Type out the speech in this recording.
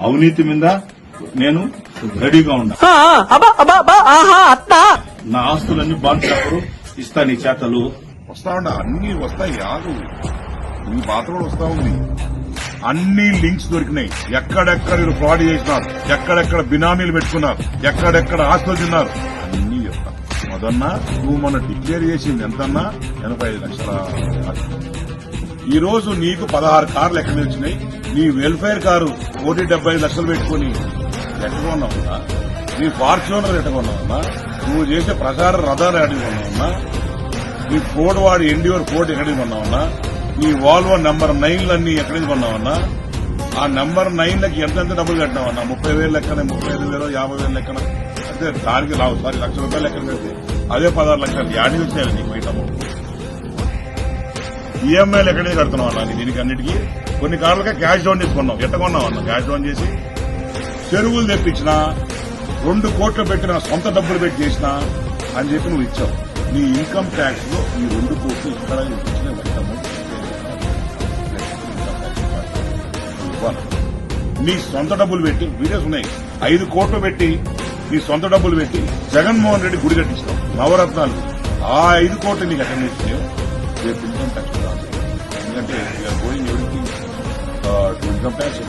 అవినీతి మీద నేను రెడీగా ఉన్నా. నా ఆస్తులన్నీ బాండ్ పేపరు ఇస్తా నీ చేతలు. వస్తా ఉండ అన్ని వస్తాయి ఆగు. నీ పాత్ర కూడా వస్తా ఉంది. అన్ని లింక్స్ దొరికినాయి. ఎక్కడెక్కడ వీళ్ళు ఫ్రాడ్ చేసినారు ఎక్కడెక్కడ బినామీలు పెట్టుకున్నారు ఎక్కడెక్కడ ఆస్తులు తిన్నారు అన్ని చెప్తా. మొదన్న నువ్వు మన డిక్లేర్ చేసింది ఎంతన్నా? ఎనభై ఐదు లక్షల. ఈ రోజు నీకు పదహారు కార్లు ఎక్కడ వచ్చినాయి? నీ వెల్ఫేర్ కారు కోటి డెబ్బై లక్షలు పెట్టుకుని ఎట్టుకున్నావున్నా నీ ఫార్చ్యూనర్ ఎట్టుకున్నావున్నా నువ్వు చేసే ప్రచార రథాలు ఎట్టుకున్నావున్నా నీ ఫోర్డ్ వాడి ఎన్డీఓర్ ఫోర్డ్ ఎక్కడికి కొన్నావున్నా నీ వాల్వో నెంబర్ నైన్లన్నీ ఎక్కడికి కొన్నావన్నా ఆ నెంబర్ నైన్లకి ఎంతెంత డబ్బులు కట్టినావన్నా ముప్పై వేలు లెక్కన ముప్పై ఐదు వేలు యాభై వేలు లెక్కన. అంటే దానికి రావు సారీ లక్ష రూపాయలు లెక్కన పెడితే అదే పదహారు లక్షలు యాడికి వచ్చాయి నీకు బయట ఈఎంఐలు ఎక్కడికి కడుతున్నాం అన్న దీనికి అన్నిటికీ? కొన్ని కార్లకే క్యాష్ డౌన్ చేసుకున్నావు ఎట్ట కొన్నావు అన్న క్యాష్ డౌన్ చేసి? చెరువులు తెప్పించిన రెండు కోట్లు పెట్టిన సొంత డబ్బులు పెట్టి చేసిన అని చెప్పి నువ్వు ఇచ్చావు. నీ ఇన్కమ్ ట్యాక్స్లో ఈ రెండు కోట్లు ఇక్కడ ఇచ్చిన నీ సొంత డబ్బులు పెట్టి వీడియోస్ ఉన్నాయి. ఐదు కోట్లు పెట్టి నీ సొంత డబ్బులు పెట్టి జగన్మోహన్ రెడ్డి గుడి కట్టించావు నవరత్నాలు. ఆ ఐదు కోట్లు నీకు అటెండ్ ఇచ్చినావు రేపు ఇన్కమ్ ట్యాక్స్ రాదు ఎందుకంటే going everything to income tax